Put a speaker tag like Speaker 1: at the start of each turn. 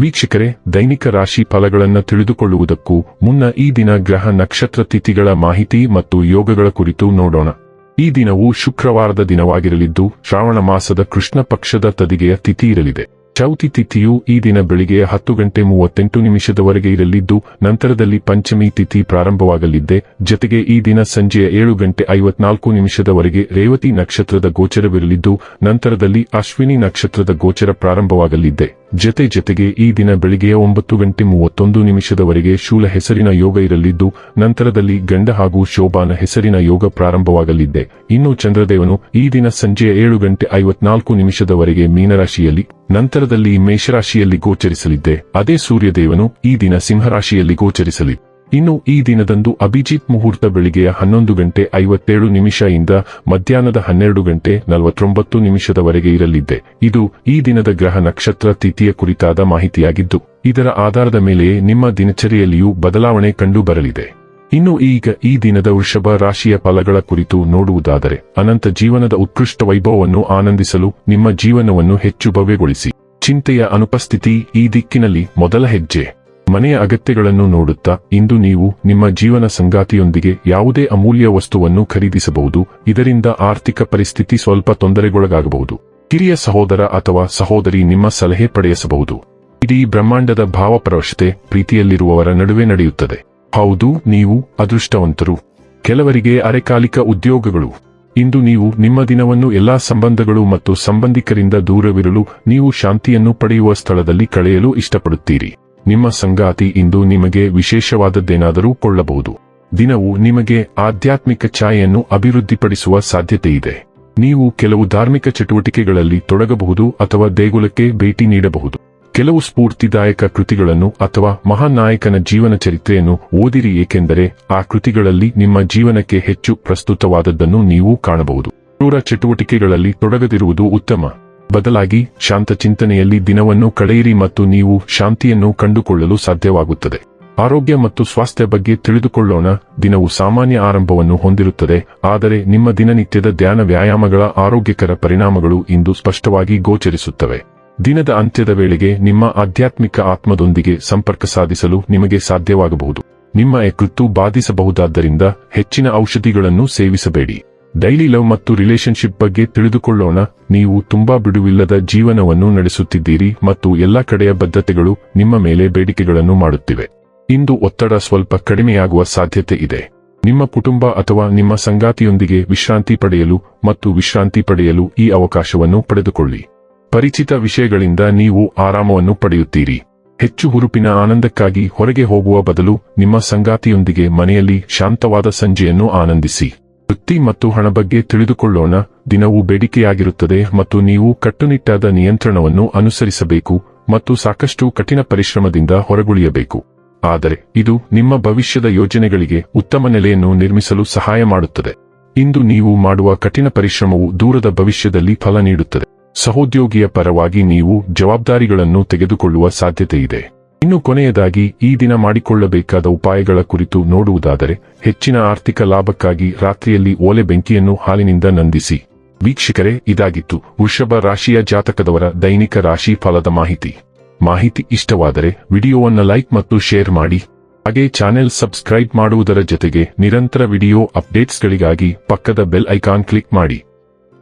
Speaker 1: ವೀಕ್ಷಕರೇ, ದೈನಿಕ ರಾಶಿ ಫಲಗಳನ್ನು ತಿಳಿದುಕೊಳ್ಳುವುದಕ್ಕೂ ಮುನ್ನ ಈ ದಿನ ಗ್ರಹ ನಕ್ಷತ್ರ ತಿಥಿಗಳ ಮಾಹಿತಿ ಮತ್ತು ಯೋಗಗಳ ಕುರಿತು ನೋಡೋಣ. ಈ ದಿನವು ಶುಕ್ರವಾರದ ದಿನವಾಗಿರಲಿದ್ದು, ಶ್ರಾವಣ ಮಾಸದ ಕೃಷ್ಣ ಪಕ್ಷದ ತದಿಗೆಯ ತಿಥಿ ಇರಲಿದೆ. ಚೌತಿ ತಿಥಿಯು ಈ ದಿನ ಬೆಳಿಗ್ಗೆ ಹತ್ತು ಗಂಟೆ ಮೂವತ್ತೆಂಟು ನಿಮಿಷದವರೆಗೆ ಇರಲಿದ್ದು, ನಂತರದಲ್ಲಿ ಪಂಚಮಿ ತಿಥಿ ಪ್ರಾರಂಭವಾಗಲಿದ್ದೆ. ಜತೆಗೆ ಈ ದಿನ ಸಂಜೆಯ ಏಳು ಗಂಟೆ ಐವತ್ನಾಲ್ಕು ನಿಮಿಷದವರೆಗೆ ರೇವತಿ ನಕ್ಷತ್ರದ ಗೋಚರವಿರಲಿದ್ದು, ನಂತರದಲ್ಲಿ ಅಶ್ವಿನಿ ನಕ್ಷತ್ರದ ಗೋಚರ ಪ್ರಾರಂಭವಾಗಲಿದ್ದೆ. ಜತೆ ಜತೆಗೆ ಈ ದಿನ ಬೆಳಿಗ್ಗೆ ಒಂಬತ್ತು ಗಂಟೆ ಮೂವತ್ತೊಂದು ನಿಮಿಷದವರೆಗೆ ಶೂಲ ಹೆಸರಿನ ಯೋಗ ಇರಲಿದ್ದು, ನಂತರದಲ್ಲಿ ಗಂಡ ಹಾಗೂ ಶೋಭಾನ ಹೆಸರಿನ ಯೋಗ ಪ್ರಾರಂಭವಾಗಲಿದ್ದೆ ಇನ್ನು ಚಂದ್ರದೇವನು ಈ ದಿನ ಸಂಜೆ ಏಳು ಗಂಟೆ ಐವತ್ನಾಲ್ಕು ನಿಮಿಷದವರೆಗೆ ಮೀನರಾಶಿಯಲ್ಲಿ, ನಂತರದಲ್ಲಿ ಮೇಷರಾಶಿಯಲ್ಲಿ ಗೋಚರಿಸಲಿದ್ದೆ. ಅದೇ ಸೂರ್ಯದೇವನು ಈ ದಿನ ಸಿಂಹರಾಶಿಯಲ್ಲಿ ಗೋಚರಿಸಲಿ. ಇನ್ನು ಈ ದಿನದಂದು ಅಭಿಜಿತ್ ಮುಹೂರ್ತ ಬೆಳಿಗ್ಗೆಯ ಹನ್ನೊಂದು ಗಂಟೆ ಐವತ್ತೇಳು ನಿಮಿಷ ಇಂದ ಮಧ್ಯಾಹ್ನದ ಹನ್ನೆರಡು ಗಂಟೆ ನಲವತ್ತೊಂಬತ್ತು ನಿಮಿಷದವರೆಗೆ ಇರಲಿದ್ದೆ ಇದು ಈ ದಿನದ ಗ್ರಹ ನಕ್ಷತ್ರ ತಿಥಿಯ ಕುರಿತಾದ ಮಾಹಿತಿಯಾಗಿದ್ದು, ಇದರ ಆಧಾರದ ಮೇಲೆಯೇ ನಿಮ್ಮ ದಿನಚರಿಯಲ್ಲಿಯೂ ಬದಲಾವಣೆ ಕಂಡು ಬರಲಿದೆ ಇನ್ನು ಈಗ ಈ ದಿನದ ವೃಷಭ ರಾಶಿಯ ಫಲಗಳ ಕುರಿತು ನೋಡುವುದಾದರೆ, ಅನಂತ ಜೀವನದ ಉತ್ಕೃಷ್ಟ ವೈಭವವನ್ನು ಆನಂದಿಸಲು ನಿಮ್ಮ ಜೀವನವನ್ನು ಹೆಚ್ಚು ಭವ್ಯಗೊಳಿಸಿ. ಚಿಂತೆಯ ಅನುಪಸ್ಥಿತಿ ಈ ದಿಕ್ಕಿನಲ್ಲಿ ಮೊದಲ ಹೆಜ್ಜೆ. ಮನೆಯ ಅಗತ್ಯಗಳನ್ನು ನೋಡುತ್ತಾ ಇಂದು ನೀವು ನಿಮ್ಮ ಜೀವನ ಸಂಗಾತಿಯೊಂದಿಗೆ ಯಾವುದೇ ಅಮೂಲ್ಯ ವಸ್ತುವನ್ನು ಖರೀದಿಸಬಹುದು, ಇದರಿಂದ ಆರ್ಥಿಕ ಪರಿಸ್ಥಿತಿ ಸ್ವಲ್ಪ ತೊಂದರೆಗೊಳಗಾಗಬಹುದು. ಕಿರಿಯ ಸಹೋದರ ಅಥವಾ ಸಹೋದರಿ ನಿಮ್ಮ ಸಲಹೆ ಪಡೆಯಸಬಹುದು. ಇಡೀ ಬ್ರಹ್ಮಾಂಡದ ಭಾವಪರವಶತೆ ಪ್ರೀತಿಯಲ್ಲಿರುವವರ ನಡುವೆ ನಡೆಯುತ್ತದೆ. ಹೌದು, ನೀವು ಅದೃಷ್ಟವಂತರು. ಕೆಲವರಿಗೆ ಅರೆಕಾಲಿಕ ಉದ್ಯೋಗಗಳು. ಇಂದು ನೀವು ನಿಮ್ಮ ದಿನವನ್ನು ಎಲ್ಲಾ ಸಂಬಂಧಗಳು ಮತ್ತು ಸಂಬಂಧಿಕರಿಂದ ದೂರವಿರಲು ನೀವು ಶಾಂತಿಯನ್ನು ಪಡೆಯುವ ಸ್ಥಳದಲ್ಲಿ ಕಳೆಯಲು ಇಷ್ಟಪಡುತ್ತೀರಿ. ನಿಮ್ಮ ಸಂಗಾತಿ ಇಂದು ನಿಮಗೆ ವಿಶೇಷವಾದದ್ದೇನಾದರೂ ಕೊಳ್ಳಬಹುದು. ದಿನವು ನಿಮಗೆ ಆಧ್ಯಾತ್ಮಿಕ ಛಾಯೆಯನ್ನು ಅಭಿವೃದ್ಧಿಪಡಿಸುವ ಸಾಧ್ಯತೆಯಿದೆ. ನೀವು ಕೆಲವು ಧಾರ್ಮಿಕ ಚಟುವಟಿಕೆಗಳಲ್ಲಿ ತೊಡಗಬಹುದು ಅಥವಾ ದೇಗುಲಕ್ಕೆ ಭೇಟಿ ನೀಡಬಹುದು. ಕೆಲವು ಸ್ಫೂರ್ತಿದಾಯಕ ಕೃತಿಗಳನ್ನು ಅಥವಾ ಮಹಾನ್ ನಾಯಕನ ಜೀವನ ಚರಿತ್ರೆಯನ್ನು ಓದಿರಿ ಏಕೆಂದರೆ ಆ ಕೃತಿಗಳಲ್ಲಿ ನಿಮ್ಮ ಜೀವನಕ್ಕೆ ಹೆಚ್ಚು ಪ್ರಸ್ತುತವಾದದ್ದನ್ನು ನೀವು ಕಾಣಬಹುದು. ಕ್ರೂರ ಚಟುವಟಿಕೆಗಳಲ್ಲಿ ತೊಡಗದಿರುವುದು ಉತ್ತಮ. ಬದಲಾಗಿ ಶಾಂತ ಚಿಂತನೆಯಲ್ಲಿ ದಿನವನ್ನು ಕಳೆಯಿರಿ ಮತ್ತು ನೀವು ಶಾಂತಿಯನ್ನು ಕಂಡುಕೊಳ್ಳಲು ಸಾಧ್ಯವಾಗುತ್ತದೆ. ಆರೋಗ್ಯ ಮತ್ತು ಸ್ವಾಸ್ಥ್ಯ ಬಗ್ಗೆ ತಿಳಿದುಕೊಳ್ಳೋಣ. ದಿನವು ಸಾಮಾನ್ಯ ಆರಂಭವನ್ನು ಹೊಂದಿರುತ್ತದೆ. ಆದರೆ ನಿಮ್ಮ ದಿನನಿತ್ಯದ ಧ್ಯಾನ ವ್ಯಾಯಾಮಗಳ ಆರೋಗ್ಯಕರ ಪರಿಣಾಮಗಳು ಇಂದು ಸ್ಪಷ್ಟವಾಗಿ ಗೋಚರಿಸುತ್ತವೆ. ದಿನದ ಅಂತ್ಯದ ವೇಳೆಗೆ ನಿಮ್ಮ ಆಧ್ಯಾತ್ಮಿಕ ಆತ್ಮದೊಂದಿಗೆ ಸಂಪರ್ಕ ಸಾಧಿಸಲು ನಿಮಗೆ ಸಾಧ್ಯವಾಗಬಹುದು. ನಿಮ್ಮ ಯಕೃತ್ತು ಬಾಧಿಸಬಹುದಾದ್ದರಿಂದ ಹೆಚ್ಚಿನ ಔಷಧಿಗಳನ್ನು ಸೇವಿಸಬೇಡಿ. ಡೈಲಿ ಲವ್ ಮತ್ತು ರಿಲೇಶನ್ಶಿಪ್ ಬಗ್ಗೆ ತಿಳಿದುಕೊಳ್ಳೋಣ. ನೀವು ತುಂಬಾ ಬಿಡುವಿಲ್ಲದ ಜೀವನವನ್ನು ನಡೆಸುತ್ತಿದ್ದೀರಿ ಮತ್ತು ಎಲ್ಲ ಕಡೆಯ ಬದ್ಧತೆಗಳು ನಿಮ್ಮ ಮೇಲೆ ಬೇಡಿಕೆಗಳನ್ನು ಮಾಡುತ್ತಿವೆ. ಇಂದು ಒತ್ತಡ ಸ್ವಲ್ಪ ಕಡಿಮೆಯಾಗುವ ಸಾಧ್ಯತೆ ಇದೆ. ನಿಮ್ಮ ಕುಟುಂಬ ಅಥವಾ ನಿಮ್ಮ ಸಂಗಾತಿಯೊಂದಿಗೆ ವಿಶ್ರಾಂತಿ ಪಡೆಯಲು ಮತ್ತು ವಿಶ್ರಾಂತಿ ಪಡೆಯಲು ಈ ಅವಕಾಶವನ್ನು ಪಡೆದುಕೊಳ್ಳಿ. ಪರಿಚಿತ ವಿಷಯಗಳಿಂದ ನೀವು ಆರಾಮವನ್ನು ಪಡೆಯುತ್ತೀರಿ. ಹೆಚ್ಚು ಹುರುಪಿನ ಆನಂದಕ್ಕಾಗಿ ಹೊರಗೆ ಹೋಗುವ ಬದಲು ನಿಮ್ಮ ಸಂಗಾತಿಯೊಂದಿಗೆ ಮನೆಯಲ್ಲಿ ಶಾಂತವಾದ ಸಂಜೆಯನ್ನು ಆನಂದಿಸಿ. ವೃತ್ತಿ ಮತ್ತು ಹಣ ಬಗ್ಗೆ ತಿಳಿದುಕೊಳ್ಳೋಣ. ದಿನವು ಬೇಡಿಕೆಯಾಗಿರುತ್ತದೆ ಮತ್ತು ನೀವು ಕಟ್ಟುನಿಟ್ಟಾದ ನಿಯಂತ್ರಣವನ್ನು ಅನುಸರಿಸಬೇಕು ಮತ್ತು ಸಾಕಷ್ಟು ಕಠಿಣ ಪರಿಶ್ರಮದಿಂದ ಹೊರಗುಳಿಯಬೇಕು. ಆದರೆ ಇದು ನಿಮ್ಮ ಭವಿಷ್ಯದ ಯೋಜನೆಗಳಿಗೆ ಉತ್ತಮ ನೆಲೆಯನ್ನು ನಿರ್ಮಿಸಲು ಸಹಾಯ ಮಾಡುತ್ತದೆ. ಇಂದು ನೀವು ಮಾಡುವ ಕಠಿಣ ಪರಿಶ್ರಮವು ದೂರದ ಭವಿಷ್ಯದಲ್ಲಿ ಫಲ ನೀಡುತ್ತದೆ. ಸಹೋದ್ಯೋಗಿಯ ಪರವಾಗಿ ನೀವು ಜವಾಬ್ದಾರಿಗಳನ್ನು ತೆಗೆದುಕೊಳ್ಳುವ ಸಾಧ್ಯತೆಯಿದೆ. ಇನ್ನು ಕೊನೆಯದಾಗಿ ಈ ದಿನ ಮಾಡಿಕೊಳ್ಳಬೇಕಾದ ಉಪಾಯಗಳ ಕುರಿತು ನೋಡುವುದಾದರೆ, ಹೆಚ್ಚಿನ ಆರ್ಥಿಕ ಲಾಭಕ್ಕಾಗಿ ರಾತ್ರಿಯಲ್ಲಿ ಓಲೆ ಬೆಂಕಿಯನ್ನು ಹಾಲಿನಿಂದ ನಂದಿಸಿ. ವೀಕ್ಷಕರೇ, ಇದಾಗಿತ್ತು ವೃಷಭ ರಾಶಿಯ ಜಾತಕದವರ ದೈನಿಕ ರಾಶಿ ಫಲದ ಮಾಹಿತಿ. ಮಾಹಿತಿ ಇಷ್ಟವಾದರೆ ವಿಡಿಯೋವನ್ನು ಲೈಕ್ ಮತ್ತು ಶೇರ್ ಮಾಡಿ. ಹಾಗೆ ಚಾನೆಲ್ ಸಬ್ಸ್ಕ್ರೈಬ್ ಮಾಡುವುದರ ಜೊತೆಗೆ ನಿರಂತರ ವಿಡಿಯೋ ಅಪ್ಡೇಟ್ಸ್ಗಳಿಗಾಗಿ ಪಕ್ಕದ ಬೆಲ್ ಐಕಾನ್ ಕ್ಲಿಕ್ ಮಾಡಿ.